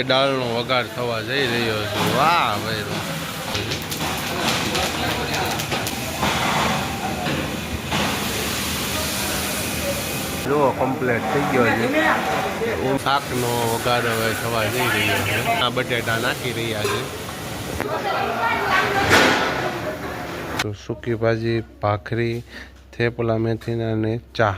એ દાળનો વઘાર થવા જઈ રહ્યો છે. વાહ ભાઈ જો કમ્પ્લીટ થઈ ગયો છે. શાકનો વઘાર હવે થવા જઈ રહ્યો છે. આ બટેટા નાખી રહ્યા છે. તો સૂકી ભાજી ભાખરી થેપલા મેથીના અને ચા.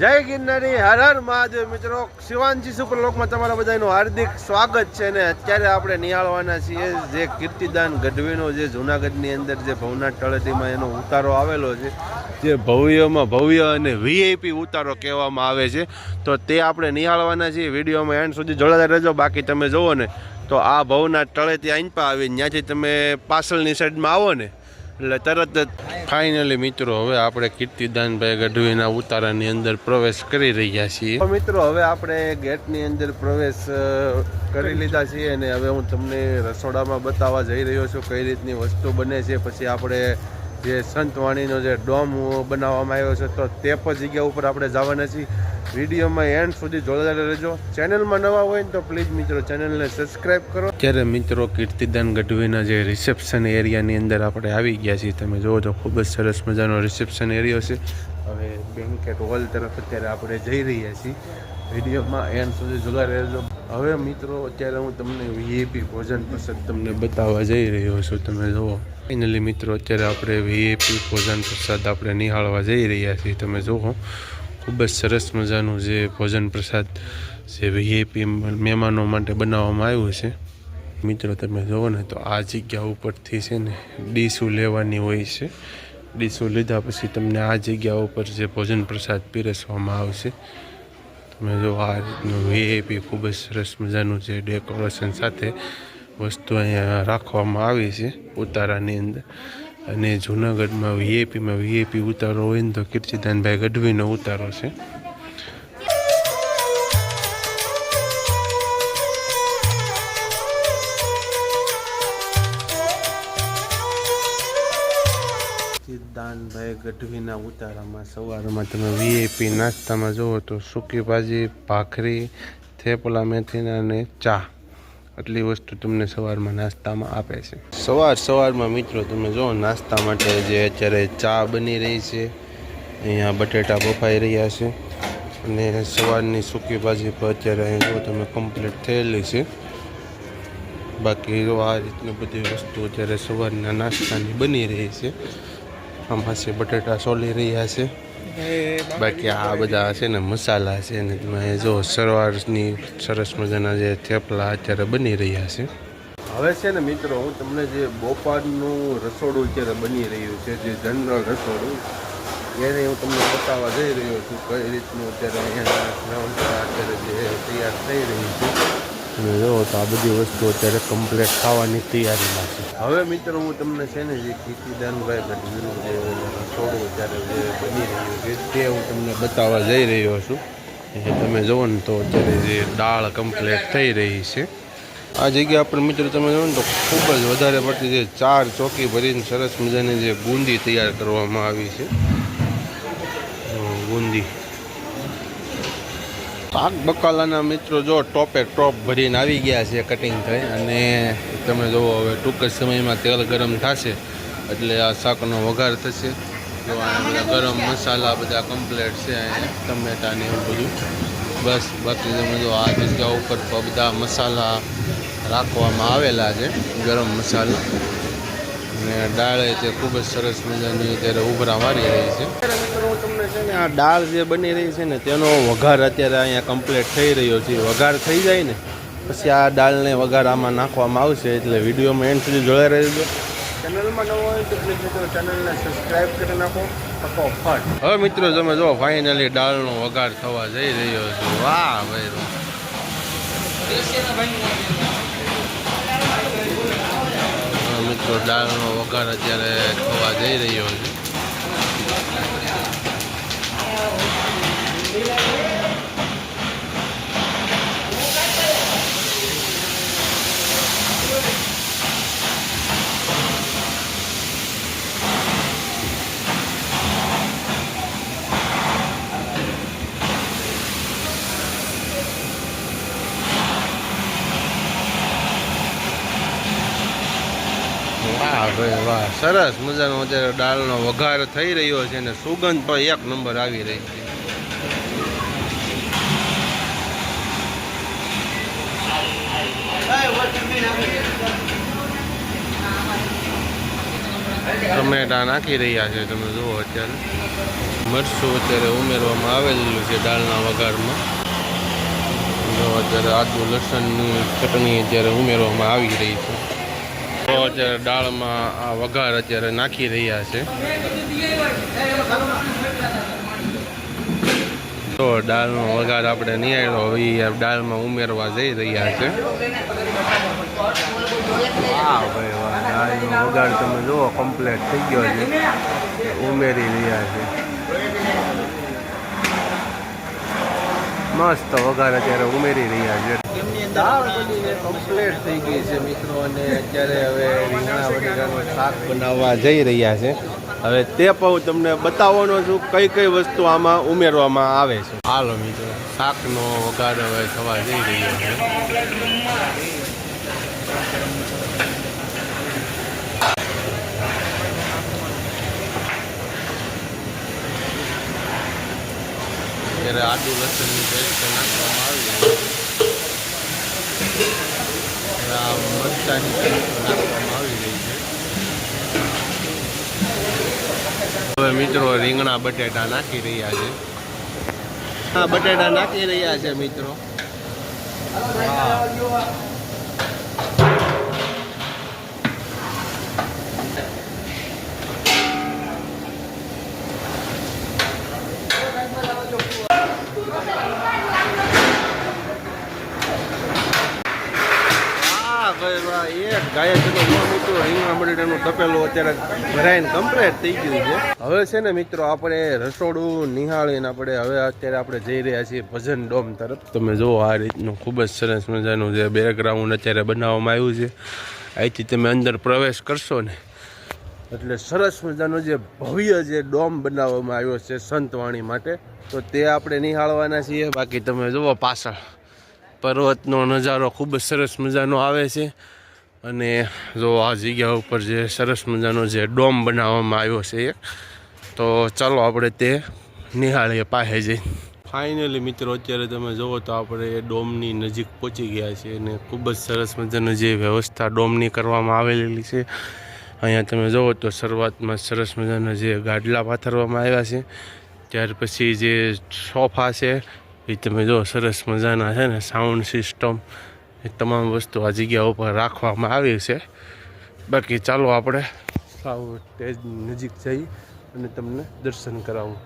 જય ગિરનારી, હર હર મહાદેવ. મિત્રો શિવાંશી સુપરલોકમાં તમારા બધાનું હાર્દિક સ્વાગત છે ને અત્યારે આપણે નિહાળવાના છીએ જે કીર્તિદાન ગઢવીનો જે જુનાગઢની અંદર જે ભવનાથ તળેટીમાં એનો ઉતારો આવેલો છે, જે ભવ્યમાં ભવ્ય અને વીઆઈપી ઉતારો કહેવામાં આવે છે. તો તે આપણે નિહાળવાના છીએ. વિડીયોમાં એન્ડ સુધી જોડાતા રહેજો. બાકી તમે જુઓ ને, તો આ ભવનાથ તળેટી આઈનપા આવી. ત્યાંથી તમે પાછળની સાઈડમાં આવો ને એટલે તરત જ ફાઇનલી મિત્રો, હવે આપણે કીર્તિદાનભાઈ ગઢવીના ઉતારાની અંદર પ્રવેશ કરી રહ્યા છીએ. મિત્રો, હવે આપણે ગેટની અંદર પ્રવેશ કરી લીધા છીએ અને હવે હું તમને રસોડામાં બતાવવા જઈ રહ્યો છું કઈ રીતની વસ્તુ બને છે. પછી આપણે જે સંતવાણીનો જે ડોમ બનાવવામાં આવ્યો છે, તો તે પણ જગ્યા ઉપર આપણે જવાના છીએ. વિડીયોમાં એન્ડ સુધી જોડાયેલા રહેજો. ચેનલમાં નવા હોય તો પ્લીઝ મિત્રો ચેનલને સબસ્ક્રાઇબ કરો. અત્યારે મિત્રો કીર્તિદાન ગઢવીના જે રિસેપ્શન એરિયાની અંદર આપણે આવી ગયા છીએ. તમે જુઓ તો ખૂબ જ સરસ મજાનો રિસેપ્શન એરિયો છે. હવે બેન્કેટ હોલ તરફ અત્યારે આપણે જઈ રહ્યા છીએ. વિડીયોમાં એન્ડ સુધી જોડાઈ રહેજો. હવે મિત્રો અત્યારે હું તમને વીએપી ભોજન પ્રસાદ તમને બતાવવા જઈ રહ્યો છું. તમે જુઓ ફાઇનલી મિત્રો અત્યારે આપણે વીએપી ભોજન પ્રસાદ આપણે નિહાળવા જઈ રહ્યા છીએ. તમે જુઓ ખૂબ જ સરસ મજાનું જે ભોજન પ્રસાદ, જે વીઆઈપી મહેમાનો માટે બનાવવામાં આવ્યું છે. મિત્રો, તમે જુઓ ને તો આ જગ્યા ઉપરથી છે ને ડીશું લેવાની હોય છે. ડીશું લીધા પછી તમને આ જગ્યા ઉપર જે ભોજન પ્રસાદ પીરસવામાં આવશે. તમે જો આ રીતનું વીઆઈપી ખૂબ જ સરસ મજાનું જે ડેકોરેશન સાથે વસ્તુ અહીંયા રાખવામાં આવી છે ઉતારાની અંદર. અને જૂનાગઢમાં વીઆઈપીમાં વીઆઈપી ઉતારો હોય ને તો કીર્તિદાનભાઈ ગઢવીનો ઉતારો છે. સિદ્ધાંતભાઈ ગઢવીના ઉતારામાં સવારમાં તમે વીઆઈપી નાસ્તામાં જુઓ તો સૂકી ભાજી, ભાખરી, થેપલા, મેથીના અને ચા. આટલી વસ્તુ તમને સવારમાં નાસ્તામાં આપે છે. સવાર સવારમાં મિત્રો તમે જુઓ નાસ્તા માટે જે અત્યારે ચા બની રહી છે, અહીંયા બટેટા બફાઈ રહ્યા છે અને સવારની સૂકી ભાજી પર અત્યારે અહીં જો તમે કમ્પ્લીટ થયેલી છે. બાકી જો આ રીતની બધી વસ્તુ અત્યારે સવારના નાસ્તાની બની રહી છે. આમાં છે બટેટા સોલી રહ્યા છે. બાકી આ બધા છે ને મસાલા છે ને તમે જો સરવારની સરસ મજાના જે થેપલા અત્યારે બની રહ્યા છે. હવે છે ને મિત્રો, હું તમને જે બોપારનું રસોડું અત્યારે બની રહ્યું છે, જે જનરલ રસોડું, એને હું તમને બતાવવા જઈ રહ્યો છું કઈ રીતનું અત્યારે અહીંયા અત્યારે જે તૈયાર થઈ રહી છે. જુઓ તો આ બધી વસ્તુ અત્યારે કમ્પ્લીટ ખાવાની તૈયારીમાં છે. હવે મિત્રો હું તમને છે ને જે કીર્તિદાનભાઈ ગઢવીનું જે રસોડું અત્યારે જે બની રહ્યું છે તે હું તમને બતાવવા જઈ રહ્યો છું. એ તમે જુઓ ને તો અત્યારે જે દાળ કમ્પ્લીટ થઈ રહી છે. આ જગ્યા પર મિત્રો તમે જુઓ ને તો ખૂબ જ વધારે પડતી જે ચાર ચોકી ભરીને સરસ મજાની જે બુંદી તૈયાર કરવામાં આવી છે. બુંદી. પાક બકાલાના મિત્રો જો ટોપે ટોપ ભરીને આવી ગયા છે કટિંગ થઈ અને તમે જુઓ હવે ટૂંક જ સમયમાં તેલ ગરમ થશે એટલે આ શાકનો વઘાર થશે. જો બધા ગરમ મસાલા બધા કમ્પ્લેટ છે અહીંયા ટમેટા ને એવું બધું. બસ, બાકી તમે જો આ જગ્યા ઉપર બધા મસાલા રાખવામાં આવેલા છે, ગરમ મસાલા. અને દાળ તે ખૂબ જ સરસ મજાની અત્યારે ઉભરા મારી રહી છે. આ દાળ જે બની રહી છે ને તેનો વઘાર અત્યારે અહીંયા કમ્પ્લીટ થઈ રહ્યો છે. વઘાર થઈ જાય ને પછી આ દાળને વઘાર આમાં નાખવામાં આવશે એટલે વિડીયોમાં એન્ડ સુધી જોડાઈ રહેજો. ચેનલમાં નવો હોય તો પ્લીઝ મિત્રો ચેનલને સબસ્ક્રાઈબ કરી નાખો. ફટોફટ હવે મિત્રો તમે જો ફાઇનલી દાળનો વઘાર થવા જઈ રહ્યો છે. વાહ ભાઈ મિત્રો દાળનો વઘાર અત્યારે થવા જઈ રહ્યો છે. ભાઈ વાહ, સરસ મજાનો અત્યારે દાળનો વઘાર થઈ રહ્યો છે અને સુગંધ પણ એક નંબર આવી રહી છે. ટમેટા નાખી રહ્યા છે, તમે જુઓ અત્યારે. મરસું અત્યારે ઉમેરવામાં આવેલું છે દાળના વઘારમાં. જો અત્યારે આદુ લસણની ચટણી અત્યારે ઉમેરવામાં આવી રહી છે. તો અત્યારે દાળમાં આ વઘાર અત્યારે નાખી રહ્યા છે. તો દાળનો વઘાર આપણે નિહાળ્યો, હવે દાળમાં ઉમેરવા જઈ રહ્યા છે. દાળનો વઘાર તમે જુઓ કમ્પ્લીટ થઈ ગયો છે. ઉમેરી રહ્યા છે. મસ્ત વઘાર અત્યારે ઉમેરી રહ્યા છે. દાળ બનીને કમ્પ્લીટ થઈ ગઈ છે મિત્રો અને અત્યારે હવે રીંગણા બટેકાનું શાક બનાવવા જઈ રહ્યા છે. હવે તે પણ હું તમને બતાવવાનો છું કઈ કઈ વસ્તુ આમાં ઉમેરવામાં આવે છે. હાલો મિત્રો શાકનો વઘાર હવે થવા જઈ રહ્યો છે. ત્યારે આદુ લસણની પેસ્ટ નાખવામાં આવી આ મરચાંની પેસ્ટ નાખવામાં આવી રહી છે. હવે મિત્રો રીંગણા બટેટા નાખી રહ્યા છે. હા, બટેટા નાખી રહ્યા છે મિત્રો. હા. હા ભાઈ ભાઈ એક ગાય છે મિત્રો રીંગણા અત્યારે ભરાઈને કમ્પ્લીટ થઈ ગયું છે. હવે છે ને મિત્રો આપણે રસોડું નિહાળીને આપણે હવે અત્યારે આપણે જઈ રહ્યા છીએ ભજન ડોમ તરફ. તમે જુઓ આ રીતનું ખૂબ જ સરસ મજાનું જે બેકગ્રાઉન્ડ અત્યારે બનાવવામાં આવ્યું છે. અહીંથી તમે અંદર પ્રવેશ કરશો ને એટલે સરસ મજાનો જે ભવ્ય જે ડોમ બનાવવામાં આવ્યો છે સંતવાણી માટે. તો તે આપણે નિહાળવાના છીએ. બાકી તમે જુઓ પાછળ. પર્વતનો નજારો ખૂબ જ સરસ મજાનો આવે છે. અને જો આ જગ્યા ઉપર જે સરસ મજાનો જે ડોમ બનાવવામાં આવ્યો છે એક, તો ચાલો આપણે તે નિહાળીએ પાસે જઈ. ફાઇનલી મિત્રો, અત્યારે તમે જુઓ તો આપણે એ ડોમની નજીક પહોંચી ગયા છીએ અને ખૂબ જ સરસ મજાની જે વ્યવસ્થા ડોમની કરવામાં આવેલી છે. અહીંયા તમે જુઓ તો શરૂઆતમાં સરસ મજાના જે ગાડલા પાથરવામાં આવ્યા છે. ત્યાર પછી જે સોફા છે એ તમે જો સરસ મજાના છે ને સાઉન્ડ સિસ્ટમ એ તમામ વસ્તુ આ જગ્યા ઉપર રાખવામાં આવી છે. બાકી ચાલો આપણે સાવ સ્ટેજ નજીક જઈ અને તમને દર્શન કરાવું.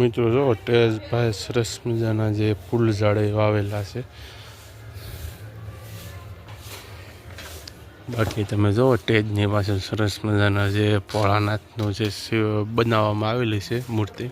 મિત્રો જો સ્ટેજ પાસે સરસ મજાના જે ફૂલ ઝાડે વાવેલા છે બાકી તમે જુઓ સ્ટેજની પાછળ સરસ મજાના જે ભોળાનાથનું જે બનાવવામાં આવેલી છે મૂર્તિ.